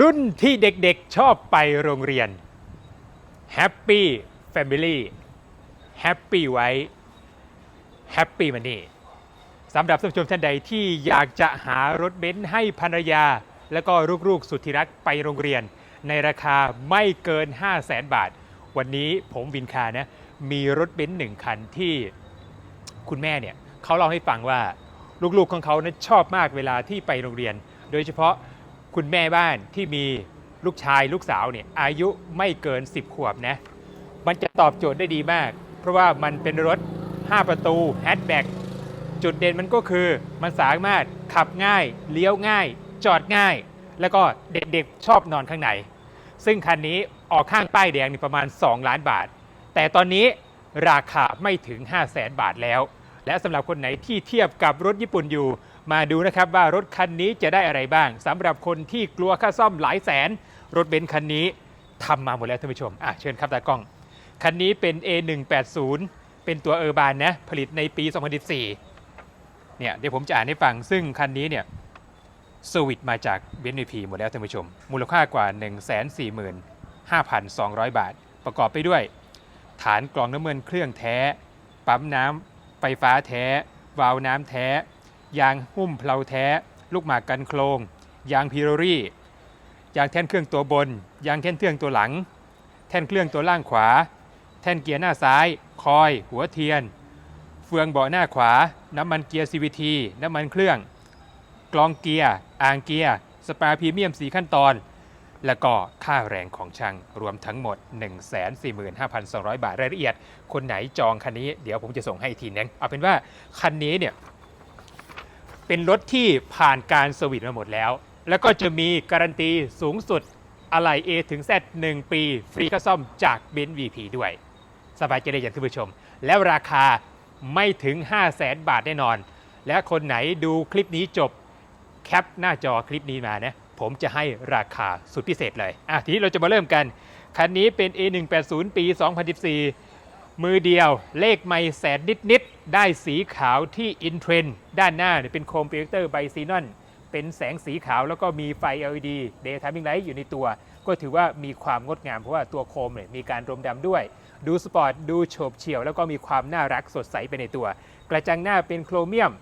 รุ่นที่เด็กๆชอบไปโรงเรียน Happy Family Happy ไว้ Happy Money สำหรับท่านผู้ชมท่านใดที่อยากจะหารถเบนซ์ให้ภรรยา และก็ลูกๆ สุดที่รักไปโรงเรียน ในราคาไม่เกิน 5 0 0แสนบาท วันนี้ผมวินคานะ มีรถเบนซ์หนึ่งคันที่คุณแม่เนี่ยเขาเล่าให้ฟังว่าลูกๆของเขานะชอบมากเวลาที่ไปโรงเรียน โดยเฉพาะ คุณแม่บ้านที่มีลูกชายลูกสาวเนี่ยอายุไม่เกิน 10 ขวบนะ มันจะตอบโจทย์ได้ดีมาก เพราะว่ามันเป็นรถ 5 ประตูแฮชแบ็กจุดเด่นมันก็คือมันสามารถขับง่าย เลี้ยวง่าย จอดง่าย แล้วก็เด็กๆชอบนอนข้างใน ซึ่งคันนี้ออกข้างป้ายแดงนี่ประมาณ 2 ล้านบาท แต่ตอนนี้ราคาไม่ถึง 5 0 0แสนบาทแล้ว และสำหรับคนไหนที่เทียบกับรถญี่ปุ่นอยู่ มาดูนะครับว่ารถคันนี้จะได้อะไรบ้างสำหรับคนที่กลัวค่าซ่อมหลายแสน รถเบนซ์คันนี้ทำมาหมดแล้วท่านผู้ชมอะเชิญครับตากล้อง คันนี้เป็น A180 เป็นตัวเออร์บานนะผลิตในปี 2014เนี่ยเดี๋ยวผมจะอ่านให้ฟังซึ่งคันนี้เนี่ยสวิตมาจากเบนซ์พีหมดแล้วท่านผู้ชม มูลค่ากว่า 145,200 บาท ประกอบไปด้วย ฐานกรองน้ำมันเครื่องแท้ ปั๊มน้ำไฟฟ้าแท้ วาล์วน้ำแท้ ยางหุ้มเพลาแท้ ลูกหมากกันโครง ยางพิโรรี่ยางแท่นเครื่องตัวบน ยางแท่นเครื่องตัวหลัง แท่นเครื่องตัวล่างขวา แท่นเกียร์หน้าซ้าย คอย หัวเทียน เฟืองเบาะหน้าขวา น้ำมันเกียร์ CVT น้ำมันเครื่อง กลองเกียร์ อ่างเกียร์ สปาพรีเมียม4ขั้นตอน แล้วก็ค่าแรงของช่างรวมทั้งหมด 145,200 บาทรายละเอียด คนไหนจองคันนี้เดี๋ยวผมจะส่งให้ทีนึงเอาเป็นว่าคันนี้เนี่ย เป็นรถที่ผ่านการสวิตมาหมดแล้ว แล้วก็จะมีการันตีสูงสุดอะไหล่ A ถึง Z 1 ปี ฟรีค่าซ่อมจากเบนซ์ VP ด้วย สบายใจได้อย่างท่านผู้ชม แล้วราคาไม่ถึง 5 0 0แสนบาทแน่นอน และคนไหนดูคลิปนี้จบแคปหน้าจอคลิปนี้มานะ ผมจะให้ราคาสุดพิเศษเลย อะ ทีนี้เราจะมาเริ่มกัน คันนี้เป็น A180 ปี 2014 มือเดียวเลขไม่แสนนิด ๆ ได้สีขาวที่อินเทรนด้านหน้าเป็นโคมโปรเจคเตอร์ไบซีนอน เป็นแสงสีขาวแล้วก็มีไฟ LED Day Timing Light อยู่ในตัว ก็ถือว่ามีความงดงามเพราะว่าตัวโคมเนี่ยมีการรมดำด้วย ดูสปอร์ต ดูโฉบเฉี่ยว แล้วก็มีความน่ารักสดใสไปในตัว กระจังหน้าเป็นโครเมียม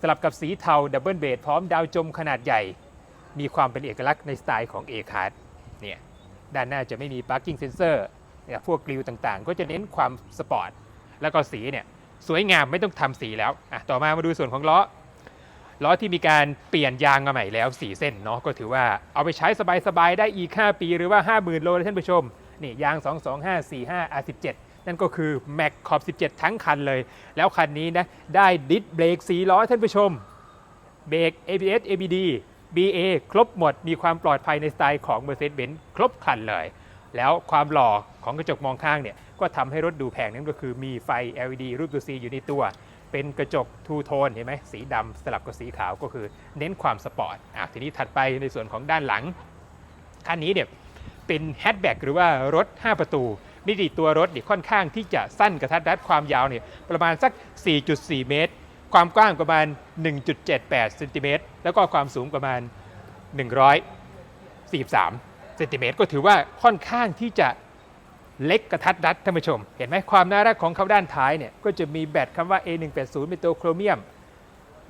สลับกับสีเทาดับเบิลเบดพร้อมดาวจมขนาดใหญ่ มีความเป็นเอกลักษณ์ในสไตล์ของ A c a r d เนี่ยด้านหน้าจะไม่มี parking sensor เนี่ย พวกกริวต่างๆ ก็จะเน้นความสปอร์ตแล้วก็สีเนี่ยสวยงามไม่ต้องทำสีแล้วอะต่อมามาดูส่วนของล้อล้อที่มีการเปลี่ยนยางมาใหม่แล้ว 4 เส้นเนาะก็ถือว่าเอาไปใช้สบายๆ ได้อีก 5 ปีหรือว่า 50,000 โลเลยท่านผู้ชม นี่ยาง 22545 R17 นั่นก็คือ Mac ขอบ 17 ทั้งคันเลย แล้วคันนี้นะ ได้ดิสเบรก4ล้อท่านผู้ชม เบรก ABS ABD BA ครบหมดมีความปลอดภัยในสไตล์ของ Mercedes-Benz ครบคันเลย แล้วความหล่อ ของกระจกมองข้างเนี่ยก็ทำให้รถดูแพงนั่นก็คือมีไฟ LED รูปตัว C อยู่ในตัว เป็นกระจกทูโทนเห็นไหมสีดำสลับกับสีขาวก็คือเน้นความสปอร์ตอะทีนี้ถัดไปในส่วนของด้านหลังคันนี้เนี่ยเป็นแฮชแบ็กหรือว่ารถ 5 ประตูมิติตัวรถเนี่ยค่อนข้างที่จะสั้นกระทัดรัดความยาวเนี่ยประมาณสัก 4.4 เมตร ความกว้างประมาณ 1.78เซนติเมตรแล้วก็ความสูงประมาณ 143เซนติเมตรก็ถือว่าค่อนข้างที่จะ เล็กกระทัดรัดท่านผู้ชม เห็นไหมความน่ารักของเขาด้านท้ายเนี่ยก็จะมีแบตคำว่า A180 เป็นตัวโครเมียม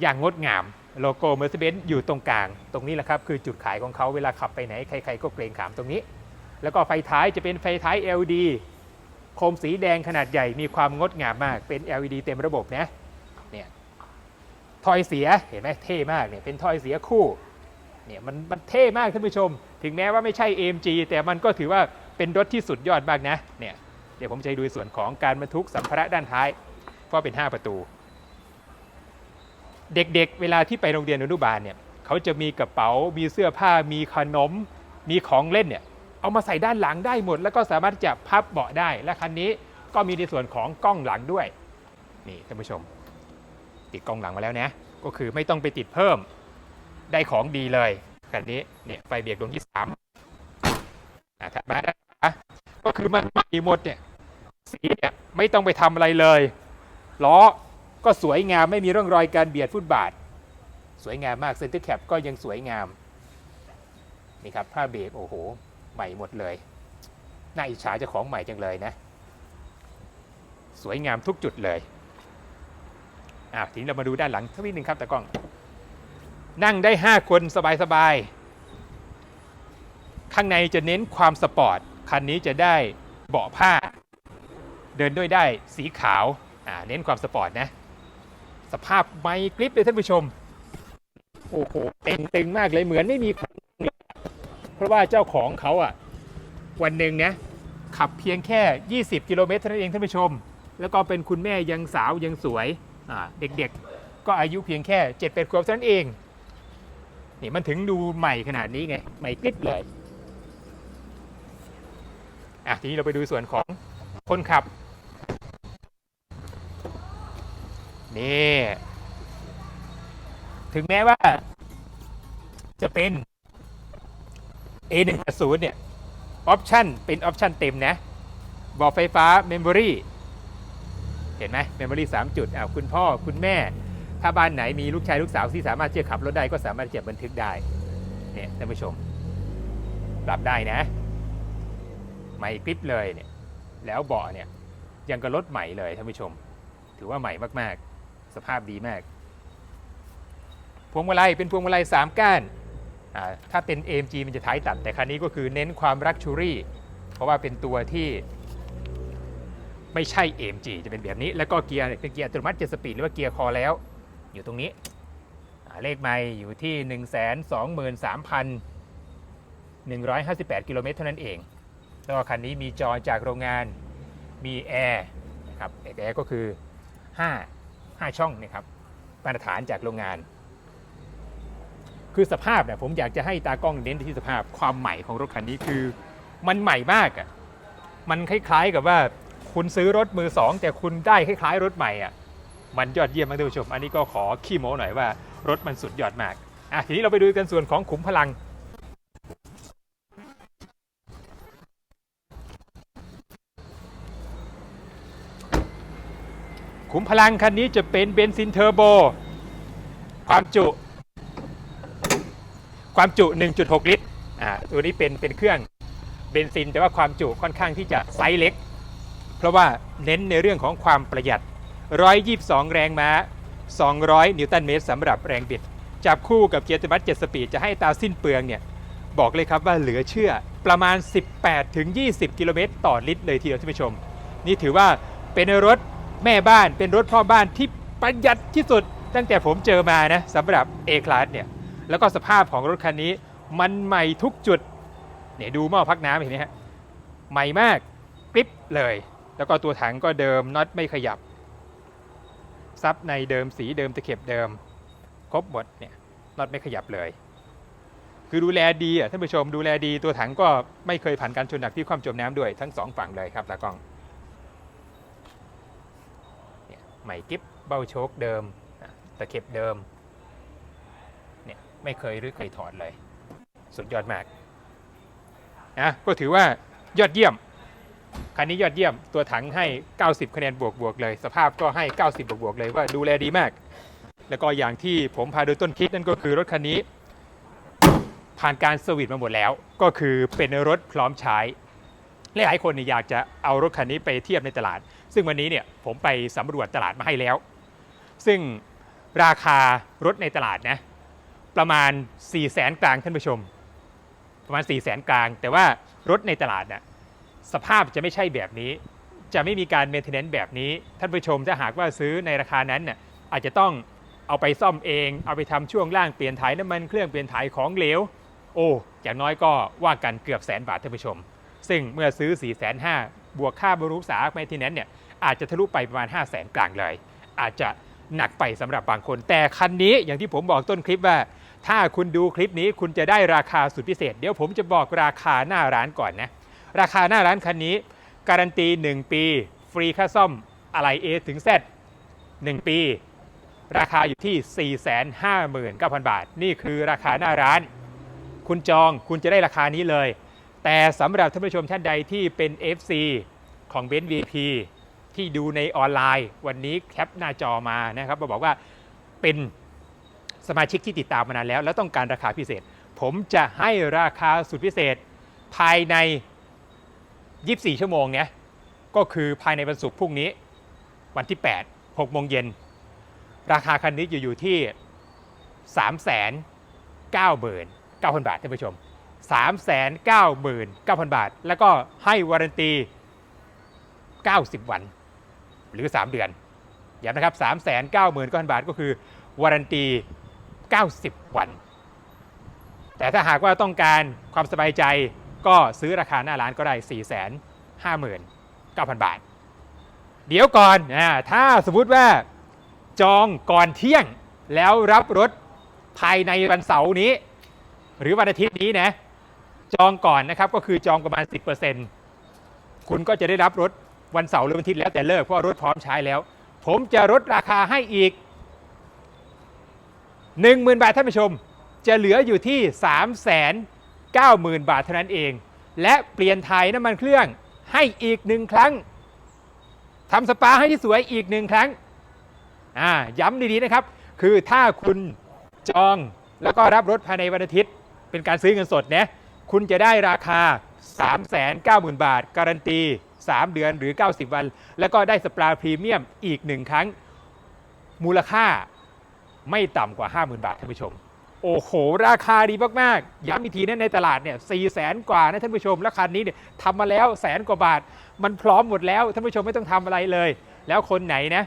อย่างงดงาม โลโก้ Mercedes อยู่ตรงกลาง ตรงนี้แหละครับคือจุดขายของเขาเวลาขับไปไหนใครๆก็เกรงขามตรงนี้ แล้วก็ไฟท้ายจะเป็นไฟท้าย LED โคมสีแดงขนาดใหญ่มีความงดงามมากเป็น LED เต็มระบบนะเนี่ยถอยเสียเห็นไหมเท่มากเนี่ยเป็นถอยเสียคู่เนี่ยมันมันเท่มากท่านผู้ชม ถึงแม้ว่าไม่ใช่ AMG แต่มันก็ถือว่า เป็นรถที่สุดยอดมากนะเนี่ยเดี๋ยวผมจะให้ดูส่วนของการบรรทุกสัมภาระด้านท้ายเพราะเป็น 5 ประตู เด็กๆเวลาที่ไปโรงเรียนอนุบาลเนี่ยเขาจะมีกระเป๋ามีเสื้อผ้ามีขนม มีของเล่นเนี่ยเอามาใส่ด้านหลังได้หมด แล้วก็สามารถจะพับเบาะได้ และคันนี้ก็มีในส่วนของกล้องหลังด้วยนี่ท่านผู้ชม ติดกล้องหลังมาแล้วนะ ก็คือไม่ต้องไปติดเพิ่มได้ของดีเลยคันนี้เนี่ยไฟเบรกดวงที่สามถัดมาด้าน คือมันใหม่หมดเนี่ยสีเนี่ยไม่ต้องไปทำอะไรเลยล้อก็สวยงามไม่มีร่องรอยการเบียดฟุตบาท สวยงามมากเซนเตอร์แคปก็ยังสวยงามนี่ครับผ้าเบรกโอ้โห ใหม่หมดเลยน่าอิจฉาเจ้าของใหม่จังเลยนะ สวยงามทุกจุดเลยอะทีนี้เรามาดูด้านหลังสักนิดหนึ่งครับตากล้อง นั่งได้ 5 คนสบายๆ ข้างในจะเน้นความสปอร์ต คันนี้จะได้เบาะผ้า เดินด้วยได้สีขาวเน้นความสปอร์ตนะ สภาพไมค์กริปเลยท่านผู้ชม โอ้โหเต็งตึงมากเลยเหมือนไม่มีเพราะว่าเจ้าของเขาอะ วันหนึ่งนะขับเพียงแค่ 20 กิโลเมตรเท่านั้นเองท่านผู้ชม แล้วก็เป็นคุณแม่ยังสาวยังสวยเด็กๆ ก็อายุเพียงแค่7จ็ดแปดขวบเท่านั้นเองนี่มันถึงดูใหม่ขนาดนี้ไง ใหม่กริบเลย อะทีนี้เราไปดูส่วนของคนขับ นี่ถึงแม้ว่าจะเป็น A180 เนี่ยออปชันเป็นออปชันเต็มนะ บอกไฟฟ้าเมมโมรีเห็นไหมเมมโมรี3จุดอ้าวคุณพ่อคุณแม่ ถ้าบ้านไหนมีลูกชายลูกสาวที่สามารถที่จะขับรถได้ก็สามารถที่จะบันทึกได้ เนี่ยท่านผู้ชม ปรับได้นะ ใหม่กริปเลยเนี่ยแล้วเบาะเนี่ยยังกับรถใหม่เลยท่านผู้ชม ถือว่าใหม่มากๆ สภาพดีมากพวงมาลัยเป็นพวงมาลัย3ก้านถ้าเป็น AMG มันจะท้ายตัด แต่คันนี้ก็คือเน้นความรักชูรี่ เพราะว่าเป็นตัวที่ไม่ใช่ AMG จะเป็นแบบนี้ แล้วก็เกียร์เนี่ยเป็นเกียร์อัตโนมัติ7สปีดหรือว่าเกียร์คอแล้ว อยู่ตรงนี้เลขไม่อยู่ที่ 123,158 กิโลเมตรเท่านั้นเอง แล้วคันนี้มีจอจากโรงงาน มีแอร์นะครับแอร์ก็คือ 5 5 ช่องนะครับมาตรฐานจากโรงงาน คือสภาพเนี่ยผมอยากจะให้ตากล้องเน้นที่สภาพความใหม่ของรถคันนี้คือมันใหม่มากอะ่ะมันคล้ายๆกับว่าคุณซื้อรถมือสองแต่คุณได้คล้ายๆรถใหม่อะมันยอดเยี่ยมมากท่านผู้ชม อันนี้ก็ขอขี้โม้หน่อยว่ารถมันสุดยอดมากอะทีนี้เราไปดูกันส่วนของขุมพลัง ขุมพลังคันนี้จะเป็นเบนซินเทอร์โบ ความจุ ความจุ 1.6 ลิตร อ่า ตัวนี้เป็นเป็นเครื่องเบนซิน แต่ว่าความจุค่อนข้างที่จะไซส์เล็ก เพราะว่าเน้นในเรื่องของความประหยัด 122 แรงม้า 200 นิวตันเมตรสำหรับแรงบิด จับคู่กับเกียร์อัตโนมัติ7สปีดจะให้ตาสิ้นเปลืองเนี่ย บอกเลยครับว่าเหลือเชื่อประมาณ 18ถึง20 กิโลเมตรต่อลิตรเลยทีเดียวท่านผู้ชม นี่ถือว่าเป็นรถ แม่บ้านเป็นรถพ่อบ้านที่ประหยัดที่สุด ตั้งแต่ผมเจอมานะสำหรับ A-Class เนี่ยแล้วก็สภาพของรถคันนี้มันใหม่ทุกจุดเนี่ยดูหม้อพักน้ำเห็นไหมฮะใหม่มากกริปเลย แล้วก็ตัวถังก็เดิมน็อตไม่ขยับ ซับในเดิมสีเดิมตะเข็บเดิม ครบหมดเนี่ยน็อตไม่ขยับเลย คือดูแลดีอะท่านผู้ชมดูแลดีตัวถังก็ไม่เคยผ่านการชนหนักที่ความจมน้ำด้วยทั้งสองฝั่งเลยครับตากล้องเนี่ย ใหม่กิฟเบ้าโชคเดิมตะเข็บเดิมเนี่ยไม่เคยรื้อเคยถอดเลย สุดยอดมากนะก็ถือว่ายอดเยี่ยมคันนี้ยอดเยี่ยมตัวถังให้ 90 คะแนนบวกบวกๆเลย สภาพก็ให้ 90 บวกบวกๆเลยว่าดูแลดีมาก แล้วก็อย่างที่ผมพาดูต้นคลิปนั่นก็คือรถคันนี้ ผ่านการเซอร์วิสมาหมดแล้ว ก็คือเป็นรถพร้อมใช้ หลายคนเนี่ยอยากจะเอารถคันนี้ไปเทียบในตลาด ซึ่งวันนี้เนี่ยผมไปสำรวจตลาดมาให้แล้ว ซึ่งราคารถในตลาดนะประมาณ 4 0 0แสนกลางท่านผู้ชม ประมาณ 4 0 0แสนกลาง แต่ว่ารถในตลาดน่ะสภาพจะไม่ใช่แบบนี้ จะไม่มีการเมนเทนแนนซ์แบบนี้ ท่านผู้ชมถ้าหากว่าซื้อในราคานั้นน่ะอาจจะต้องเอาไปซ่อมเอง เอาไปทำช่วงล่างเปลี่ยนถ่ายน้ำมันเครื่องเปลี่ยนถ่ายของเหลว โอ้อย่างน้อยก็ว่ากันเกือบแสนบาทท่านผู้ชม ซึ่งเมื่อซื้อ4 5 0 0 0 บวกค่าบรุงรักษาเมนเทนแนนเนี่ยอาจจะทะลุไปประมาณ 5 0 0 0 0 0กลางเลย อาจจะหนักไปสำหรับบางคน แต่คันนี้อย่างที่ผมบอกต้นคลิปว่า ถ้าคุณดูคลิปนี้คุณจะได้ราคาสุดพิเศษ เดี๋ยวผมจะบอกราคาหน้าร้านก่อนนะ ราคาหน้าร้านคันนี้ การันตี 1 ปี ฟรีค่าซ่อมอะไร A ถึง Z 1 ปี ราคาอยู่ที่ 459,000 บาท นี่คือราคาหน้าร้าน คุณจองคุณจะได้ราคานี้เลย แต่สำหรับท่านผู้ชมท่านใดที่เป็น FC ของ b e n VP ที่ดูในออนไลน์ วันนี้แคปหน้าจอมานะครับมาบอกว่าเป็นสมาชิกที่ติดตามมานานแล้ว แล้วต้องการราคาพิเศษ ผมจะให้ราคาสุดพิเศษ ภายใน 24 ชั่วโมงเนี้ยก็คือภายในวันศุกร์พรุ่งนี้ วันที่ 8 6โมงเย็น ราคาคันนี้อยู่อยู่ที่ 3 9 9 0 0 0 บาทท่านผู้ชม 3 9 9 0 0 0 บาท แล้วก็ให้วารันตี 90 วัน หรือ 3 เดือนย้ำนะครับ 3 9 9 0 0 0 บาทก็คือวารันตี 90 วัน แต่ถ้าหากว่าต้องการความสบายใจก็ซื้อราคาหน้าร้านก็ได้ 4 5 9 0 0 0 บาท เดี๋ยวก่อนอาถ้าสมมติว่าจองก่อนเที่ยงแล้วรับรถภายในวันเสาร์นี้ หรือวันอาทิตย์นี้นะ จองก่อนนะครับก็คือจองประมาณ 10%คุณก็จะได้รับรถวันเสาร์หรือวันอาทิตย์แล้วแต่เลิกเพราะว่ารถพร้อมใช้แล้ว ผมจะลดราคาให้อีก 10,000 บาทท่านผู้ชม จะเหลืออยู่ที่ 390,000 บาทเท่านั้นเอง และเปลี่ยนไทยน้ำมันเครื่องให้อีกหนึ่งครั้งทำสปาให้ที่สวยอีกหนึ่งครั้งอ่าย้ำดีๆนะครับ คือถ้าคุณจองแล้วก็รับรถภายในวันอาทิตย์ เป็นการซื้อเงินสดนะ คุณจะได้ราคา 390,000 บาท การันตี 3 เดือนหรือ 90 วัน แล้วก็ได้สปาพรีเมียมอีกหนึ่งครั้ง มูลค่าไม่ต่ำกว่า 50,000 บาทท่านผู้ชม โอ้โห ราคาดีมาก ๆ ย้ำอีกทีนะในตลาดเนี่ยสี่แสนกว่านะท่านผู้ชมแล้วคันนี้เนี่ยทำมาแล้วแสนกว่าบาท มันพร้อมหมดแล้วท่านผู้ชมไม่ต้องทำอะไรเลย แล้วคนไหนนะ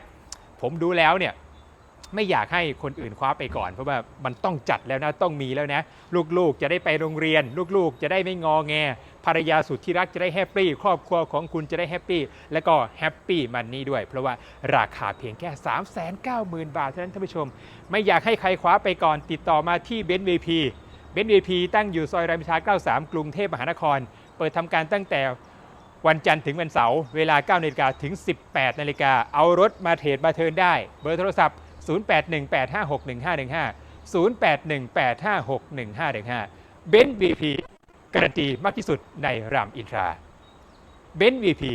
ผมดูแล้วเนี่ย ไม่อยากให้คนอื่นคว้าไปก่อน เพราะว่ามันต้องจัดแล้วนะต้องมีแล้วนะ ลูกๆจะได้ไปโรงเรียน ลูกๆจะได้ไม่งอแงภรรยาสุดที่รักจะได้แฮปปี้ครอบครัวของคุณจะได้แฮปปี้และก็แฮปปี้มันนี่ด้วย เพราะว่าราคาเพียงแค่ 3 9 0 0 0 0 บาทเท่านั้นท่านผู้ชม ไม่อยากให้ใครคว้าไปก่อนติดต่อมาที่เบนซ์วีพีเบนซ์วีพีตั้งอยู่ซอยรามอินทรา93 กรุงเทพมหานคร เปิดทำการตั้งแต่วันจันทร์ถึงวันเสาร์เวลา9นาฬิกาถึง 18นาฬิกาเอารถมาเทรดมาเทินได้ เบอร์โทรศัพท์ 0818561515 0818561515 เบนซ์บีพีการันตีมากที่สุดในรามอินทราเบนซ์บีพี